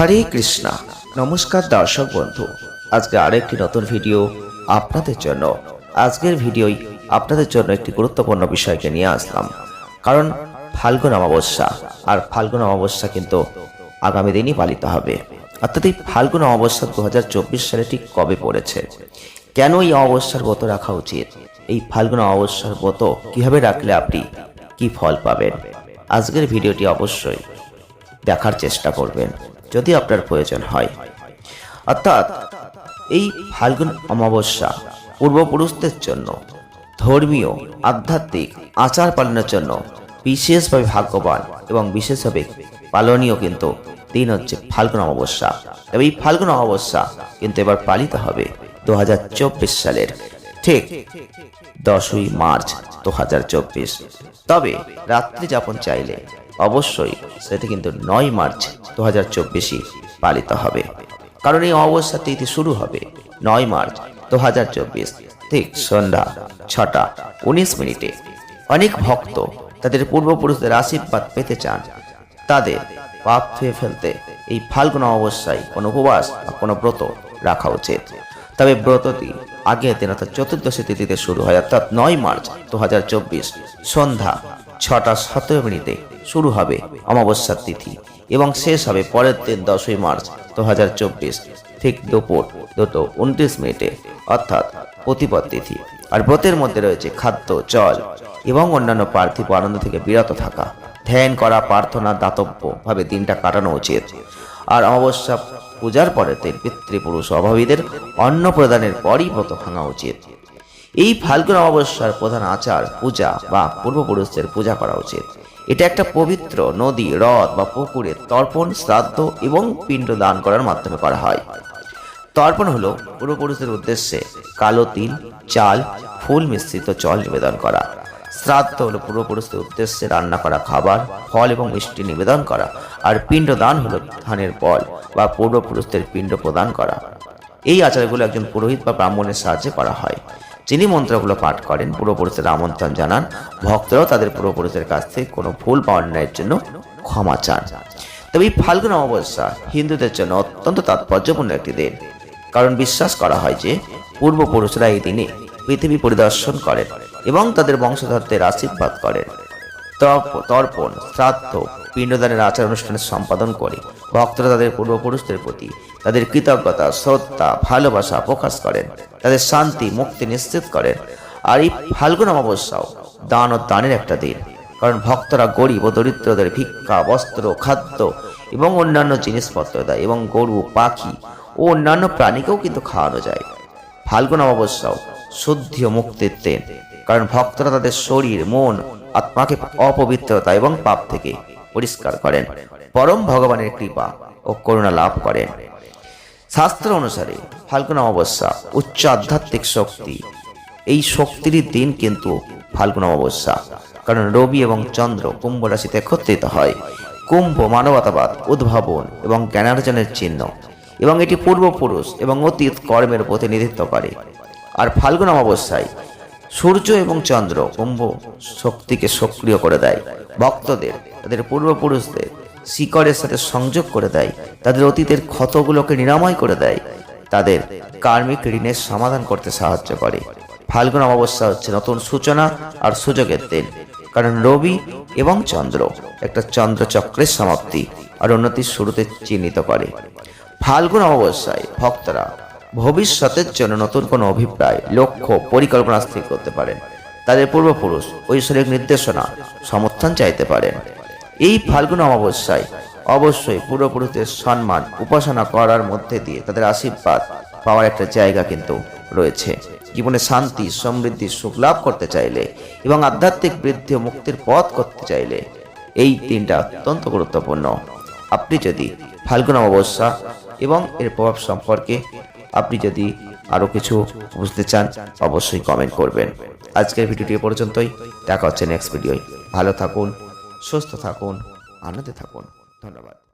হরে কৃষ্ণা। নমস্কার দর্শক বন্ধু, আজকে আরেকটি নতুন ভিডিও আপনাদের জন্য। আজকের ভিডিওই আপনাদের জন্য একটি গুরুত্বপূর্ণ বিষয়কে নিয়ে আসলাম। কারণ ফাল্গুন অমাবস্যা, আর ফাল্গুন অমাবস্যা কিন্তু আগামী দিনই পালিত হবে। অর্থাৎ এই ফাল্গুন অমাবস্যা দু সালে ঠিক কবে পড়েছে? কেন এই অমাবস্যার ব্রত রাখা উচিত? এই ফাল্গুন অমাবস্যার ব্রত কীভাবে রাখলে আপনি কি ফল পাবেন? আজকের ভিডিওটি অবশ্যই দেখার চেষ্টা করবেন। যদি আপনার প্রয়োজন হয়। অর্থাৎ, এই ফাল্গুন অমাবস্যা পূর্বপুরুষদের জন্য, ধর্মীয়, আধ্যাত্মিক আচার পালনের জন্য বিশেষভাবে ভাগ্যবান এবং বিশেষভাবে পালনীয় কিন্তু দিন হচ্ছে ফাল্গুন অমাবস্যা। এবং এই ফাল্গুন অমাবস্যা কিন্তু এবার পালিত হবে দু হাজার চব্বিশ সালের, ঠিক দশই মার্চ দু হাজার চব্বিশ। তবে রাত্রি যাপন চাইলে অবশ্যই সেটি কিন্তু নয় মার্চ দু হাজার চব্বিশই পালিত হবে। কারণ এই অমাবস্যা তিথি শুরু হবে নয় মার্চ দু হাজার চব্বিশ, ঠিক সন্ধ্যা ছটা উনিশ মিনিটে। অনেক ভক্ত তাদের পূর্বপুরুষদের আশীর্বাদ পেতে চান। তাদের পাপ ধুয়ে ফেলতে এই ফাল্গুন অমাবস্যায় কোনো উপবাস বা কোনো ব্রত রাখা উচিত। তবে ব্রতটি আগের দিন অর্থাৎ চতুর্দশী তিথিতে শুরু হয়, অর্থাৎ নয় মার্চ দু হাজার চব্বিশ, সন্ধ্যা ছটা সতেরো মিনিটে শুরু হবে অমাবস্যার তিথি এবং শেষ হবে পরের দিন দশই মার্চ দু হাজার চব্বিশ, ঠিক দুপুর দুটো উনত্রিশ মিনিটে, অর্থাৎ প্রতিপদ তিথি। আর ব্রতের মধ্যে রয়েছে খাদ্য, জল এবং অন্যান্য পার্থিব আনন্দ থেকে বিরত থাকা। ধ্যান করা, প্রার্থনা দাতব্য ভাবে দিনটা কাটানো উচিত। আর অমাবস্যা পূজার পরের দিন পিতৃপুরুষ অভাবীদের অন্ন প্রদানের পরই ব্রত ভাঙা উচিত। এই ফাল্গুন অমাবস্যার প্রধান আচার পূজা বা পূর্বপুরুষদের পূজা করা উচিত। এটা একটা পবিত্র নদী, হ্রদ বা পুকুরে তর্পণ, শ্রাদ্ধ এবং পিণ্ড দান করার মাধ্যমে করা হয়। তর্পণ হলো পূর্বপুরুষদের উদ্দেশ্যে কালো তিল, চাল, ফুল মিশ্রিত জল নিবেদন করা। শ্রাদ্ধ হলো পূর্বপুরুষদের উদ্দেশ্যে রান্না করা খাবার, ফল এবং মিষ্টি নিবেদন করা। আর পিণ্ড দান হলো ধানের বল বা পূর্বপুরুষদের পিণ্ড প্রদান করা। এই আচারগুলো একজন পুরোহিত বা ব্রাহ্মণের সাহায্যে করা হয়। যিনি মন্ত্রগুলো পাঠ করেন পূর্বপুরুষের আমন্ত্রণ জানান, ভক্তরাও তাদের পূর্বপুরুষের কাছ থেকে কোনো ভুল বা অন্যায়ের জন্য ক্ষমা চান। তবে এই ফাল্গুন অমাবস্যা হিন্দুদের জন্য অত্যন্ত তাৎপর্যপূর্ণ একটি দিন। কারণ বিশ্বাস করা হয় যে, পূর্বপুরুষরা এই দিনে পৃথিবী পরিদর্শন করেন এবং তাদের বংশধরদের আশীর্বাদ করেন। তর্পণ, শ্রাদ্ধ, পিণ্ডদানের আচার অনুষ্ঠানের সম্পাদন করে। ভক্তরা তাদের পূর্বপুরুষদের প্রতি তাদের কৃতজ্ঞতা, শ্রদ্ধা, ভালোবাসা প্রকাশ করেন। তাদের শান্তি, মুক্তি নিশ্চিত করেন। আর এই ফাল্গুন অমাবস্যাও দান ও দানের একটা দিন। কারণ ভক্তরা গরিব ও দরিদ্রদের ভিক্ষা, বস্ত্র, খাদ্য এবং অন্যান্য জিনিসপত্র দেয় এবং গরু, পাখি ও অন্যান্য প্রাণীকেও কিন্তু খাওয়ানো যায়। ফাল্গুন অমাবস্যাও শুদ্ধি ও মুক্তির দিন। কারণ ভক্তরা তাদের শরীর, মন আত্মাকে অপবিত্রতা এবং পাপ থেকে পরিষ্কার করেন। পরম ভগবানের কৃপা ও করুণা লাভ করেন। শাস্ত্র অনুসারে ফাল্গুন অমাবস্যা উচ্চ আধ্যাত্মিক শক্তি। এই শক্তির দিন কিন্তু ফাল্গুন অমাবস্যা, কারণ রবি এবং চন্দ্র কুম্ভ রাশিতে একত্রিত হয়। কুম্ভ মানবতাবাদ, উদ্ভাবন এবং জ্ঞানার্জনের চিহ্ন এবং এটি পূর্বপুরুষ এবং অতীত কর্মের প্রতিনিধিত্ব করে। আর ফাল্গুন অমাবস্যায় সূর্য এবং চন্দ্র কুম্ভ শক্তিকে সক্রিয় করে দেয়। ভক্তদের, তাদের পূর্বপুরুষদের শিকড়ের সাথে সংযোগ করে দেয়। তাদের অতীতের ক্ষতগুলোকে নিরাময় করে দেয়। তাদের কার্মিক ঋণের সমাধান করতে সাহায্য করে। ফাল্গুন অমাবস্যা হচ্ছে নতুন সূচনা আর সুযোগের দিন। কারণ রবি এবং চন্দ্র একটা চন্দ্রচক্রের সমাপ্তি আর উন্নতির শুরুতে চিহ্নিত করে। ফাল্গুন অমাবস্যায় ভক্তরা ভবিষ্যতের জন্য নতুন কোনো অভিপ্রায়, লক্ষ্য, পরিকল্পনা স্থির করতে পারেন। তাদের পূর্বপুরুষ ঐশ্বরিক নির্দেশনা, সমর্থন চাইতে পারেন। এই ফাল্গুন অমাবস্যায় অবশ্যই পূর্বপুরুষদের সম্মান উপাসনা করার মধ্যে দিয়ে তাদের আশীর্বাদ পাওয়ার একটা জায়গা কিন্তু রয়েছে। জীবনে শান্তি, সমৃদ্ধি, সুখ লাভ করতে চাইলে এবং আধ্যাত্মিক বৃদ্ধি ও মুক্তির পথ করতে চাইলে এই দিনটা অত্যন্ত গুরুত্বপূর্ণ। আপনি যদি ফাল্গুন অমাবস্যা এবং এর প্রভাব সম্পর্কে আপনি যদি আরও কিছু বুঝতে চান, অবশ্যই কমেন্ট করবেন। আজকের ভিডিওটি পর্যন্তই। দেখা হচ্ছে নেক্সট ভিডিওয়। ভালো থাকুন, সুস্থ থাকুন, আনন্দে থাকুন। ধন্যবাদ।